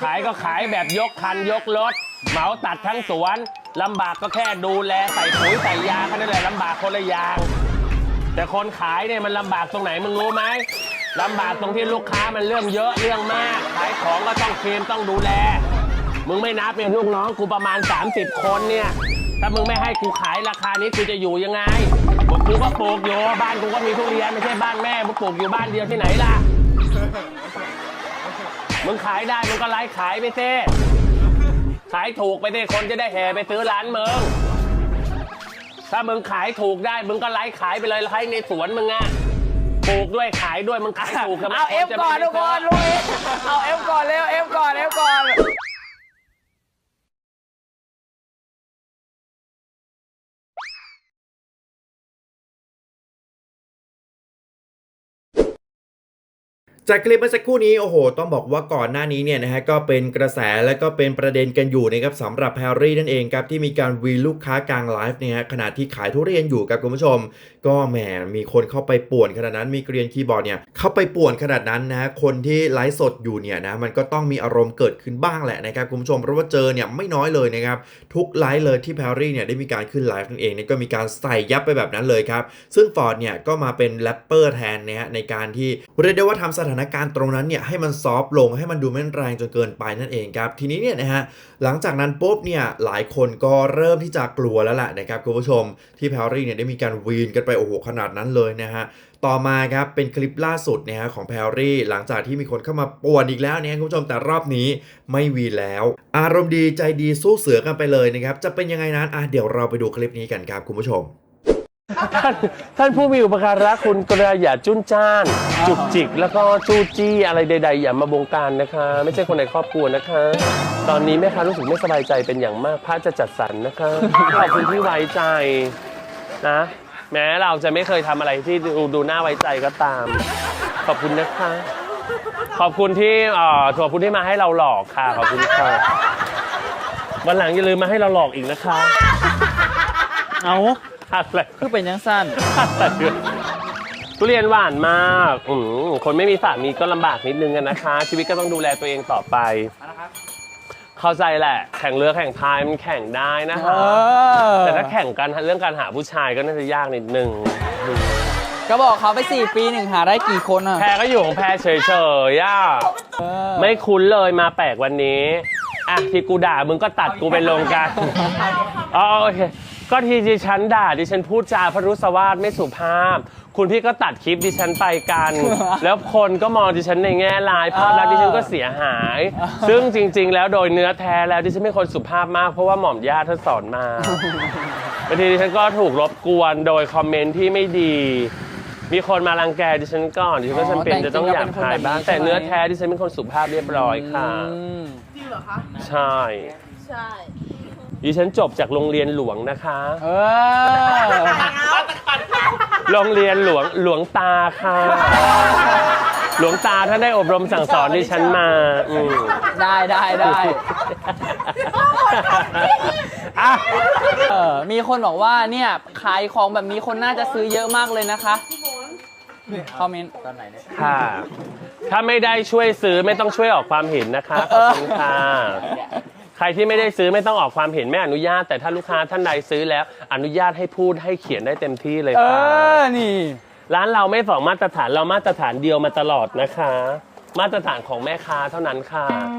ขายก็ขายแบบยกคันยกรถ เหมาตัดทั้งสวนลำบากก็แค่ดูแลใส่ปุ๋ยใส่ยาแค่นั้นแหละลำบากคนละอย่าง แต่คนขายเนี่ยมันลำบากตรงไหนมึงรู้ไหมลำบากตรงที่ลูกค้ามันเรื่องเยอะเรื่องมาก ขายของก็ต้องเคลมต้องดูแล มึงไม่นับเนี่ยลูกน้องกูประมาณ 30 คนเนี่ยถ้ามึงไม่ให้กูขายราคานี้กูจะอยู่ยังไงบอกกูก็ปลูกอยู่บ้านกูก็มีทุเรียนไม่ใช่บ้านแม่มึงปลูกอยู่บ้านเดียวที่ไหนล่ะ มึงขายได้มึงก็ไล่ขายไปเต้ขายถูกไปเต้คนจะได้แห่ไปซื้อร้านมึง ถ้ามึงขายถูกได้มึงก็ไล่ขายไปเลยไล่ในสวนมึงอะปลูกด้วยขายด้วยมึงขายถูกกับเอาเอฟก่อนทุกคนลุยเอาเอฟก่อนเร็วเอฟก่อนเอฟ จากคลิปเมื่อสักครู่นี้โอ้โห ต้องบอกว่าก่อนหน้านี้เนี่ยนะฮะก็เป็นกระแสและก็เป็นประเด็นกันอยู่นะครับสำหรับแพรรี่นั่นเองครับที่มีการวีลูกค้ากลางไลฟ์เนี่ยฮะขณะที่ขายทุเรียนอยู่กับคุณผู้ชม ก็แหมมีคนเข้าไปป่วนขนาดนั้นมีเกรียนคีย์บอร์ดเนี่ยเข้าไปป่วนขนาดนั้นนะฮะคนที่ไลฟ์สดอยู่เนี่ยนะมันก็ต้องมีอารมณ์เกิดขึ้นบ้างแหละนะครับคุณผู้ชมเพราะว่าเจอเนี่ยไม่น้อยเลยนะครับทุกไลฟ์เลยที่แพรรี่เนี่ยได้มีการขึ้นไลฟ์นั่นเองเนี่ยก็มีการใส่ยับไปแบบนั้นเลยครับซึ่งฟอร์ดเนี่ยก็มาเป็นแรปเปอร์แทนนะฮะในการที่เรียกได้ว่าทำสถานานการณ์ตรงนั้นเนี่ยให้มันซอฟต์ลงให้มันดูไม่แรงจนเกินไปนั่นเองครับ ทีนี้เนี่ยนะฮะหลังจากนั้นปุ๊บเนี่ยหลายคนก็เริ่มที่จะกลัวแล้วแหละนะครับคุณผู้ชมที่แพรรี่เนี่ยได้มีการวีนกันไปโอ้โหขนาดนั้นเลยนะฮะต่อมาครับเป็นคลิปล่าสุดนะฮะของแพรรี่หลังจากที่มีคนเข้ามาป่วนอีกแล้วเนี่ยคุณผู้ชมแต่รอบนี้ไม่วีแล้ว อารมณ์ดีใจดีสู้เสือกันไปเลยนะครับจะเป็นยังไงนั้นอะเดี๋ยวเราไปดูคลิปนี้กันครับคุณผู้ชม ท่านท่านผู้มีอุปการะคุณกระอย่าจุ้นจ้าน จุกจิก แล้วก็จู้จี้อะไรใด ๆ อย่ามาบงการนะคะ ไม่ใช่คนในครอบครัวนะคะ ตอนนี้แม่ค้ารู้สึกไม่สบายใจเป็นอย่างมากพระจะจัดสรรนะคะขอบคุณที่ไว้ใจนะ แม้เราจะไม่เคยทำอะไรที่ดูดูน่าไว้ใจก็ตาม ขอบคุณนะคะ ขอบคุณที่เอ่อขอบคุณที่มาให้เราหลอกค่ะ ขอบคุณค่ะวันหลังอย่าลืมมาให้เราหลอกอีกนะคะ เอา อะไรคือเป็นยังสั้นทุเรียนหวานมากอืมคนไม่มีสามีก็ลำบากนิดนึงอะนะคะ ชีวิตก็ต้องดูแลตัวเองต่อไป เข้าใจแหละ แข่งเรือแข่งพายมันแข่งได้นะเอคะอแต่ถ้าแข่งกันเรื่องการหาผู้ชายก็น่าจะยากนิดนึง ก็บอกเขาไป 4 ปีหนึ่งหาได้กี่คนอะ แพรก็อยู่ของแพรเฉยๆย่าเออไม่คุ้นเลยมาแปลกวันนี้ อะที่กูด่ามึงก็ตัดกูเป็นลงกันอ๋อโอเค ก็ที่ดิฉันด่าดิฉันพูดจาพรุสวาทไม่สุภาพ คุณพี่ก็ตัดคลิปดิฉันไปกัน แล้วคนก็มองดิฉันในแง่ร้ายภาพลักษณ์ดิฉันก็เสียหาย ซึ่งจริง ๆ แล้วโดยเนื้อแท้แล้วดิฉันเป็นคนสุภาพมากเพราะว่าหม่อมย่าท่านสอนมาบางทีดิฉันก็ถูกรบกวนโดยคอมเมนต์ที่ไม่ดี มีคนมารังแกดิฉันก่อนดิฉันก็จำเป็นจะต้องหยาบคายบ้าง แต่เนื้อแท้ดิฉันเป็นคนสุภาพเรียบร้อยค่ะอืมจริงเหรอคะ ใช่ ใช่ ดิฉันจบจากโรงเรียนหลวงนะคะ เออ โรงเรียนหลวงหลวงตาค่ะ หลวงตาท่านได้อบรมสั่งสอนดิฉันมาอืมได้ได้ได้อะเออมีคนบอกว่าเนี่ยขายของแบบนี้คนน่าจะซื้อเยอะมากเลยนะคะคอมเมนต์ตอนไหนเนี่ย ค่ะ ถ้าไม่ได้ช่วยซื้อไม่ต้องช่วยออกความเห็นนะคะขอบคุณค่ะ ใครที่ไม่ได้ซื้อไม่ต้องออกความเห็นไม่อนุญาต แต่ถ้าลูกค้าท่านใดซื้อแล้ว อนุญาตให้พูดให้เขียนได้เต็มที่เลยเอค่ะอ นี่ ร้านเราไม่สองมาตรฐานเรามาตรฐานเดียวมาตลอดนะคะ มาตรฐานของแม่ค้าเท่านั้นค่ะ อ